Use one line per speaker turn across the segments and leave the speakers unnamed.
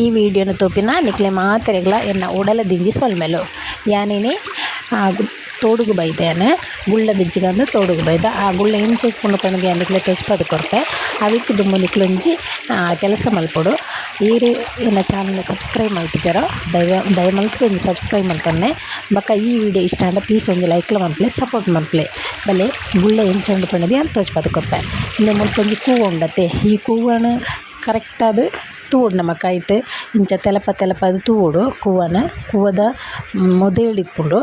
ಈ ವಿಡಿಯೋನ ತೋಪಿನ ನಿಕ್ಲೆ ಮಾತೆರೆಗ್ಲ ಎನ್ನ ಉಡಲದಿಂಜಿ ಸೊಲ್ಮೆಲು. ಯಾನಿನಿ ತೋಡುಗ ಬೈದೇನೆ ಗುಳ್ಳ ಬಿಜ್ಜಿಗಂದು ತೋಡುಗು ಬೈದ. ಆ ಗುಳ್ಳ ಇಂಚೆ ಇಟ್ಕೊಂಡು ಪಣಗೆ ನಿಕ್ಲೆ ತೆಜ್ಪದ ಕೊರಪೆ. ಅವಿಕ್ಕು ದುಂಬು ನಿಕ್ಲೊಂಜಿ ಕೆಲಸ ಮಲ್ಪೊಡು. ರೀ ಎನ್ನ ಚಾನಲ್ನ ಸಬ್ಸ್ಕ್ರೈಬ್ ಮಲ್ತಿಜಾರ ದಯ ದಯಮಲ್ತು ಒಂದು ಸಬ್ಸ್ಕ್ರೈಬ್ ಮಲ್ತೊನ್ನೆ ಬಕ್ಕ ಈ ವಿಡಿಯೋ ಇಷ್ಟ ಅಂದ್ರೆ ಪ್ಲೀಸ್ ಒಂದು ಲೈಕ್ಲ ಮನ್ಪ್ಲೆ ಸಪೋರ್ಟ್ ಮನ್ಪ್ಲೆ. ಬಲೆ ಗುಳ್ಳ ಏನು ಉಂಡು ಪಣದಿ ಅಂತ ತೋಚ್ಪದು ಕೊರಪೆ. ಇನ್ನು ಮುಲ್ಪೊಂಜಿ ಕೂವು ಉಂಡತ್ತೆ ಈ ಕೂವನ್ನು ಕರೆಕ್ಟಾದ ತೂಡು ನಮ್ಮ ಕೈಟ್ ಇಂಚ ತೆಲಪ ತೆಲಪ ಅದು ತೂಡು ಕೂವನ ಕೂವದ ಮೊದಲಿಪ್ಪುಂಡು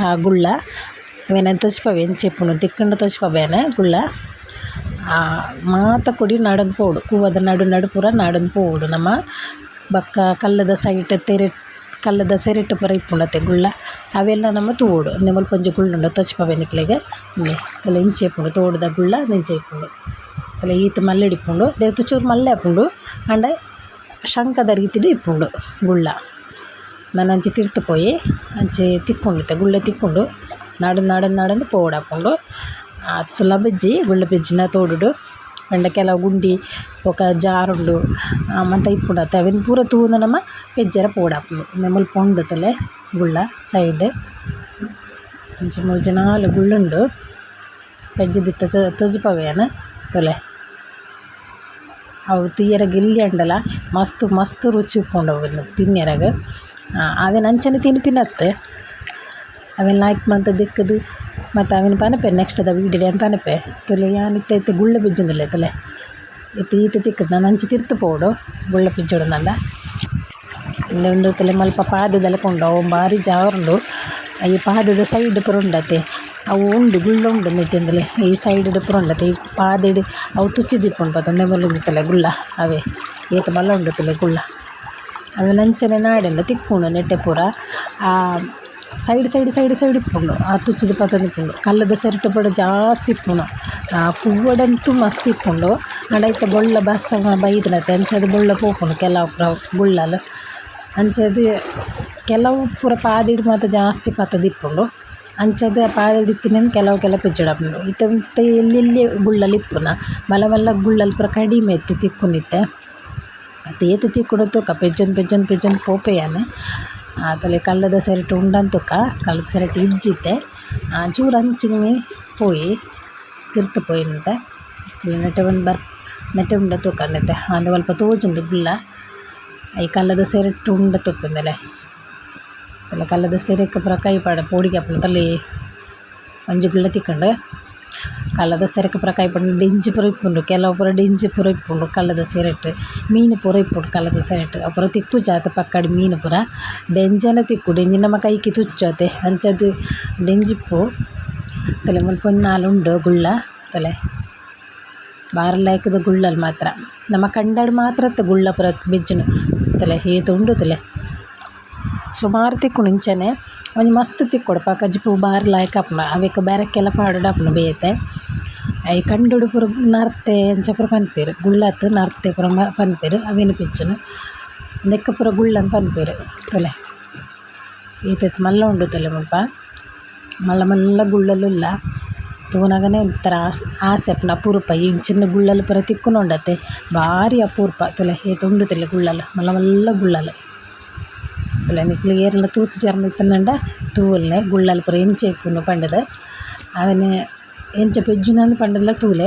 ಆ ಗುಳ್ಳ ಅವೇನ ತೊಚ್ಪವೆ ಎಂಚಿಪ್ಪುಂಡು ತಿಕ್ಕಂಡು ತೊಚ್ಪಬೇನೆ ಗುಳ್ಳ ಆ ಮಾತ ಕೊಡಿ ನಡಂದು ಪೋಡು ಕೂವದ ನಡು ನಡು ಪೂರ ನಡಂದು ಪೋಡು ನಮ್ಮ ಬಕ್ಕ ಕಲ್ಲದ ಸೈಟ್ ತೆರೆ ಕಲ್ಲದ ಸೆರೆಟ್ಟು ಪೂರ ಇಪ್ಪುಂಡತೆ ಗುಳ್ಳ ಅವೆಲ್ಲ ನಮ್ಮ ತೂಡು ನಿಮ್ಮಲ್ ಪೊಂಜಿ ಗುಳ್ಳುಂಡು ತೊಚ್ಪವೆ ನಿಕ್ಲೆಗೆ ಇಲ್ಲಿ ಅಲ್ಲ ಇಂಚೆ ಇಪ್ಪುಂಡು ತೋಡುದ ಗುಳ್ಳ ನಿಂಚೆ ಇಪ್ಪುಂಡು ಅಲ್ಲ ಈತ ಮಲ್ಲೆ ಇಡಿಪ್ಪುಂಡು ದೇವತು ಚೂರು ಮಲ್ಲೆ ಹಾಪುಂಡು ಅಂಡ ಶಂಕದ ರೀತಿಡು ಇಪ್ಪುಂಡು ಗುಳ್ಳ. ನನ್ನ ಅಂಚಿ ತಿರ್ತು ಪೋಯಿ ಅಂಚೆ ತಿಕ್ಕೊಂಡಿತ್ತೆ ಗುಳ್ಳೆ ತಿಕ್ಕೊಂಡು ನಾಡು ನಾಡು ನಾಡಂದು ಪೋಡಾಕೊಂಡು ಅದು ಸುಲ ಬೆಜ್ಜಿ ಗುಳ್ಳೆ ಬೆಜ್ಜಿನ ತೋಡುಡು. ಅಂಡ ಕೆಲವು ಗುಂಡಿ ಒಕ ಜಾರುಂಡು ಮಂತ ಇಪ್ಪುಂಡತ್ತೆ ತವಿನ ಪೂರ ತೂನ ನಮ್ಮ ಪೆಜ್ಜರ ಪೋಡಾಪುಂಡು ನೆಮ್ಮಲ್ ಪೊಂಡು ತಲೆ, ಗುಳ್ಳ ಸೈಡ್. ಅಂಚೆ ಮೂರು ಜನಾಲು ಗುಳ್ಳುಂಡು. ಪೆಜ್ಜದಿತ್ತ ತೊಜಪವೇನ ತೊಲೆ. ಅವು ತುಯ್ಯರ ಗಿಲ್ಲಿ ಅಂಡಲ ಮಸ್ತ್ ಮಸ್ತ್ ರುಚಿ ಉಪ್ಪುಂಡು ತಿನ್ಯರಗ. ಅವೆನ್ ಅಂಚನೆ ತಿನ್ಪಿನತ್ತೆ ಅವೆನ್ ಲಾಯ್ಕ್ ಮಂತ ದಿಕ್ಕದು. ಮತ್ತು ಅವೆನ್ ಪನಪೆ ನೆಕ್ಸ್ಟ್ ದ ವೀಡಿಯೋ ಅನ್ ಪನಪೆ. ತೊಲೆ ಯಾನ್ ಇತ್ತೆ ಇತ್ತ ಗುಳ್ಳ ಪಿಜ್ಜೊಂದುಲ್ಲೆ ತಲೆ. ಇತ್ತೆ ಈತ ತಿಕ್ಕದು, ನಾನು ಅಂಚೆ ತಿರ್ತು ಪೋಡು. ಗುಳ್ಳ ಪಿಜ್ಜೋಡು ನಂದ ಇಲ್ಲಿ ತಲೆ ಮಲ್ಪ ಪಾದದಲ್ಲ ಕೊಂಡು ಅವು ಬಾರಿ ಜಾರುಂಡು ಈ ಪಾದದ ಸೈಡ್ ಪುರ ಉಂಡತೆ ಅವು ಉಂಡು, ಗುಳ್ಳ ಉಂಡು ನಿಟ್ಟಿಂದಲೇ ಈ ಸೈಡ್ ಪುರ ಉಂಡತೆ ಈ ಪಾದೆಡ್ ಅವು ತುಚ್ಚಿದಿಪ್ಪುಂಡು ಪತ್ತೊಂದೆ ತಲೆ ಗುಳ್ಳ, ಅವೇ. ಏತ ಮಲ್ಲ ಉಂಡು ತಲೆ ಗುಳ್ಳ. ಅವು ನಂಚನೆ ನಾಡೆಲ್ಲ ತಿಕ್ಕುಂಡು ನೆಟ್ಟೆ ಪೂರ. ಆ ಸೈಡ್ ಸೈಡ್ ಸೈಡ್ ಸೈಡ್ ಇಪ್ಪುಂಡು ಆ ತುಚ್ಚಿದ ಪಾತ್ರ ಇಪ್ಪುಂಡು ಕಲ್ಲದ ಸೆರಟು ಪಡ ಜಾಸ್ತಿ ಇಪ್ಪುಂಡು ಆ ಕುವ್ವಡಂತೂ ಮಸ್ತ್ ಇಪ್ಪುಂಡು ನಡೈತ ಬೊಳ್ಳ ಬಸ್ಸ ಬೈದನತೆ ಅಂಚದು ಬೊಳ್ಳ ಪೋಪುಂಡು ಕೆಲವು ಪುರ ಗುಳ್ಳಲು. ಅಂಚದು ಕೆಲವು ಪೂರ ಪಾದಿಡ್ ಮಾತ್ರ ಜಾಸ್ತಿ ಪತ್ತದ ಇಪ್ಪುಂಡು ಅಂಚದ ಪಾದಿಡ್ ಇತ್ತಿನ ಕೆಲವು ಕೆಲವು ಪಿಜ್ಜಡಪುಂಡು ಇತ್ತ ಇತ್ತ ಎಲ್ಲೆಲ್ಲಿ ಗುಳ್ಳಲು ಇಪ್ಪುನ ಮಲ್ಲ ಮಲ್ಲ ಗುಳ್ಳಲ್ಲಿ ಪೂರ ಕಡಿಮೆ ಇತ್ತು ತಿಕ್ಕುನಿತ್ತೆ. ಅದು ಏತು ತಿಕ್ಕುಡು ತೂಕ ಪೆಜ್ಜೊಂದು ಪೆಜ್ಜೊಂದು ಪೆಜ್ಜೊಂದು ಪೋಪೆಯಾನೆ ಆತಲೆ ಕಲ್ಲದ ಸೆರಟು ಉಂಡಂತುಕ ಕಲ್ಲದ ಸೆರಟು ಇಜ್ಜಿತ್ತೆ ಚೂರು ಅಂಚಿಗೆ ಪೋಯಿ ತಿರ್ತು ಪೋಯಿನಂತ ನೆಟ್ಟೆ ಒಂದು ಬರ್ ನೆಟ್ಟೆ ಉಂಡ ತೂಕ ನೆಟ್ಟೆ ಅದು ಸ್ವಲ್ಪ ತೋಜುಂಡು ಗುಳ್ಳ ಈ ಕಲ್ಲದ ಸೆರಟು ಉಂಡ ತುಪ್ಪಂದಲೆ ತಲೆ ಕಲ್ಲದ ಸೆರೆಕ್ಕೆ ಪೂರ ಕೈ ಪಾಡ ಪೋಡಿಗೆ ಹಾಪುಂಡು ತಲೆ ಒಂಜಿ ಗುಳ್ಳ ತಿಕ್ಕಂಡು ಕಲ್ಲದ ಸೆರೆಕ್ಕೆ ಪೂರ ಕೈ ಪಾಡ ಡೆಂಜಿ ಪೂರ ಇಪ್ಪುಂಡು ಕೆಲವು ಪೂರ ಡೆಂಜಿ ಪೂರ ಇಪ್ಪುಂಡು ಕಲ್ಲದ ಸೆರೆಟ್ ಮೀನು ಪೂರ ಇಪ್ಪುಂಡು ಕಲ್ಲದ ಸೆರೆಟ್ ಅವು ಪೂರ ತಿಕ್ಕು ಜಾತ ಪಕ್ಕಡಿ ಮೀನು ಪೂರ ಡೆಂಜನ ತಿಕ್ಕು ಡೆಂಜಿ ನಮ್ಮ ಕೈಗೆ ತುಚ್ಚೋತೆ ಅಂಚದು ಡೆಂಜಿಪ್ಪು ತಲೆ ಮುಲ್ಪ ನಾಲು ಉಂಡು ಗುಳ್ಳ ತಲೆ ಬಾರ ಲಾಯ್ಕದ ಗುಳ್ಳಲ್ಲಿ ಮಾತ್ರ ನಮ್ಮ ಕಂಡಾಡು ಮಾತ್ರ ತ ಗುಳ್ಳ ಪೂರ ಬೆಜ್ಜುನು ತಲೆ ಏತು ಉಂಡು ತಲೆ ಸುಮಾರು ತಿಕ್ಕುಂಡು ಇಂಚನೆ ಒಂಜಿ ಮಸ್ತ್ ತಿಕ್ಕೊಡು ಪಕ್ಕ ಜಿಪ್ಪು ಬಾರಿ ಲಾಯ್ಕ್ ಆಪುಂಡ ಅವೆಕ್ ಬೇರೆಕ್ಕೆಲ್ಲ ಪಾಡುಡು ಆಪುಂಡು ಬೇಯತೆ ಐ ಕಂಡುಡು ಪೂರ ನರ್ತೆ ಅಂಚ ಪೂರ ಪನ್ಪೆರ್ ಗುಳ್ಳತ್ ನರ್ತೆ ಪೂರ ಮ ಪನ್ಪೆರ್ ಅವೇನು ಪಿಚ್ಚುನು ನೆಕ್ಕ ಪೂರ ಗುಳ್ಳಂತ ಪನ್ಪೆರ್ ತೊಲೆ ಈತತ್ ಮಲ್ಲ ಉಂಡು ತೊಲೆ ಮುಲ್ಪ ಮಲ್ಲ ಮಲ್ಲ ಗುಳ್ಳಲುಲ್ಲ ತೂನಗನೆ ಒಂಥರ ಆಸೆ ಆಸೆ ಅಪ್ನ ಅಪೂರ್ವ ಈ ಚಿನ್ನ ಗುಳ್ಳಲು ಪೂರ ತಿಕ್ಕುನು ಉಂಡತೆ ಭಾರಿ ಅಪೂರ್ವ ತೊಲೆ ಏತು ಉಂಡು ತೊಲೆ ಗುಳ್ಳಲು ಮಲ್ಲ ಮಲ್ಲ ಗುಳ್ಳಲು ತುಲೆ ನಿಕ್ಲಿಗೆ ಏರೆಲ್ಲ ತೂತು ಚರ್ಮ ಇತ್ತನಂಡ ತೂಲ್ನೆ ಗುಳ್ಳಲು ಪೂರ ಎಂಚ ಇಪ್ಪುನು ಪಂಡದ ಅವನೆ ಎಂಚ ಪೆಜ್ಜುನಂದು ಪಂಡಲ ತೂಲೆ,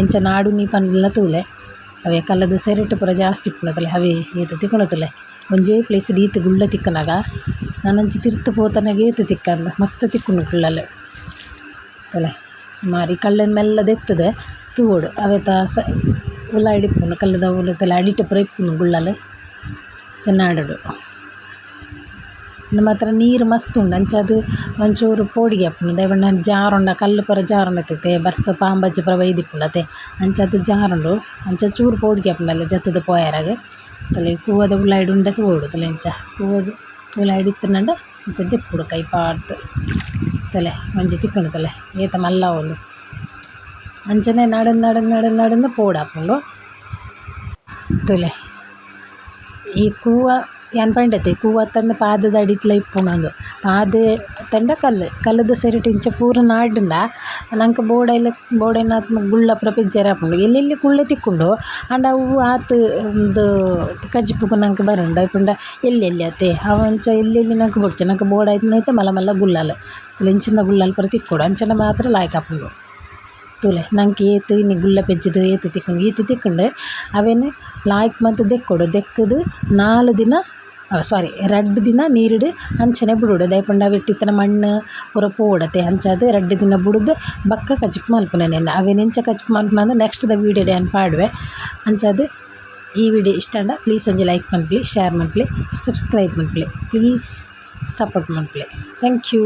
ಎಂಚ ನಾಡುನಿ ನೀ ಪಂಡದಲ ತೂಲೆ. ಅವೆ ಕಲ್ಲದ ಸೆರೆಟ್ ಪೂರ ಜಾಸ್ತಿ ಇಪ್ಪುನತಲೆ ಅವೇ ಏತು ತಿಕ್ಕುನತಲೆ ಒಂಜೇ ಪ್ಲೇಸ್ ಈತ ಗುಳ್ಳ ತಿಕ್ಕನಾಗ, ನನ್ನಂಚಿ ತಿರ್ತು ಪೋತನಾಗ ಏತು ತಿಕ್ಕಂದ, ಮಸ್ತ್ ತಿಕ್ಕುನು ಕುಳ್ಳಲೆ ತಲೆ, ಸುಮಾರು ಈ ಕಳ್ಳನ ಮೆಲ್ಲದ ಎತ್ತದೆ ತೂವೋಡು ಅವೆತ ಸ ಉಲ್ಲ ಹಿಡಿಪುನು ಕಲ್ಲದ ಉಲ್ಲ ತಲೆ ಅಡಿಟ ಪೂರ ಇಪ್ಪುನು ಗುಳ್ಳಲೆ ಚೆನ್ನಾಡೋಡು. ನಮ್ಮ ಮಾತ್ರ ನೀರು ಮಸ್ತ್ ಉಂಡು ಅಂಚಾದ್ ಒಂಚೂರು ಪೋಡಿಗೆ ಆಪುಂಡು ದಯಬಣ್ಣ ಜಾರುಂಡ ಕಲ್ಲ್ ಪೂರ ಜಾರುಂಡತೈತೆ ಬರ್ಸ ಪಾಂಬಜ್ಜಿ ಪೂರ ಬೈದಿಪ್ಪುಂಡು ಅತೆ ಅಂಚಾದ್ ಜಾರುಂಡು ಅಂಚ ಚೂರು ಪೋಡಿಗೆ ಆಪುಂಡಲ್ಲ ಜತ್ತದ ಪೋಯೆರೆಗ್. ತಲೆ ಕೂವದ ಉಳ್ಳಾಯ್ಡು ಉಂಡ ತೂಡು. ತಲೆ ಅಂಚ ಕೂವದು ಉಳ್ಳಾಯ್ಡು ಇತ್ತನಂಡ ಅಂಚ ತಿಪ್ಪುಡು ಕೈ ಪಾಡ್ದ್. ತಲೆ ಒಂಜಿ ತಿಕ್ಕುಂಡು ತಲೆ. ಏತ ಮಲ್ಲ ಒಂದು ಅಂಚನೆ ನಡನ್ ನಡನ್ ನಡನ್ ನಡನ್ ಪೋಡಾಪುಂಡು ತುಲೆ. ಈ ಕೂವ ಯಾನ್ പണ്ടത്തെ ಕೂವತ್ತಂದು ಪಾದದ ಅಡಿಟ್ಲ ಇಪ್ಪುನೊಂದು. ಪಾದ ತಂಡ ಕಲ್ಲು, ಕಲ್ಲುದ ಸೆರಿಟ್ ಇಂಚ ಪೂರ ನಾಡ್ಂಡ ನಂಕ್ ಬೋಡೈಲ ಬೋಡೈನ ಗುಳ್ಳ ಪೂರ ಪಿಜ್ಜರೆ ಆಪುಂಡು ಎಲ್ಲೆಲ್ಲಿ ಕುಳ್ಳೆ ತಿಕ್ಕುಂಡು? ಆಂಡ ಅವು ಆತ್ ಉಂದು ಕಜಿಪ್ಪುಗು ನಂಕ್ ಬರಂದ. ಐಪುಂಡ ಎಲ್ಲೆಲ್ಲಿ ಅತೆ ಅವಂಚ ಎಲ್ಲೆಲ್ಲಿ ನಂಕ್ ಬೊಡ್ಚೆ? ಬೋಡ ಐತನೈತೆ ಮಲ್ಲ ಮಲ್ಲ ಗುಳ್ಳಾಲ್. ತುಲೆ ಇಂಚಿಂದ ಪರ ತಿಕ್ಕುಡು. ಅಂಚನೆ ಮಾತ್ರ ಲಾಯ್ಕ್ ಆಪುಂಡು. ತೂಲೆ ನಂಗೆ ಏತ್ ಇನ್ನು ಗುಳ್ಳ ಪೆಜ್ಜಿದು ಏತ್ ತಿಕ್ಕುಂಡು. ಈತ್ ತಿಕ್ಕುಂಡು, ಅವೇನು ಲಾಯ್ಕ್ ಮಂತ್ ದೆಕ್ಕುಡು. ದೆಕ್ಕದು ನಾಲ್ ದಿನ ಸಾರಿ ದಿನ ನೀರುಡು ಅಂಚನೆ ಬಿಡುಡು. ದಾಯಪಂಡ ಅವಿಟ್ಟಿತ್ತನ ಮಣ್ಣು ಪೂರ ಪೋಡತೆ ಅಂಚಾದ್ ದಿನ ಬುಡುದು ಬಕ್ಕ ಕಜಿಪ್ ಮಲ್ಪುನೆನೆ ಅವೇನು ಎಂಚ ಮಲ್ಪುನ ನೆಕ್ಸ್ಟ್ ದ ವೀಡಿಯೋ ಡ್ಯಾನ್ ಪಾಡ್ವೆ. ಅಂಚಾದ್ ಈ ವಿಡಿಯೋ ಇಷ್ಟಂಡ ಪ್ಲೀಸ್ ಒಂಜಿ ಲೈಕ್ ಮನ್ಪ್ಲಿ ಶೇರ್ ಮನ್ಪ್ಲಿ ಸಬ್ಸ್ಕ್ರೈಬ್ ಮನ್ಪ್ಲಿ ಪ್ಲೀಸ್ ಸಪೋರ್ಟ್ ಮನ್ಪ್ಲಿ. Thank you